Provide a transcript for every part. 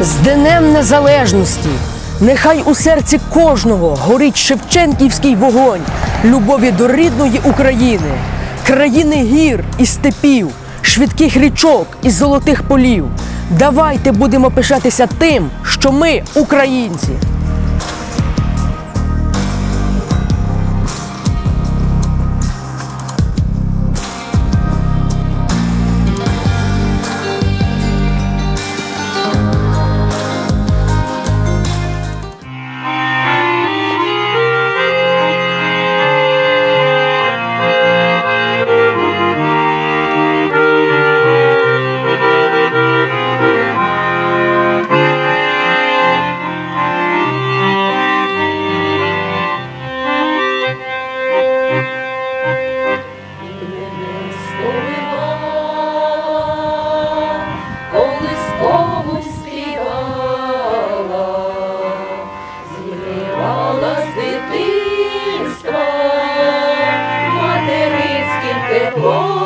З Днем Незалежності! Нехай у серці кожного горить Шевченківський вогонь любові до рідної України, країни гір і степів, швидких річок і золотих полів. Давайте будемо пишатися тим, що ми українці. é bom.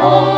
어.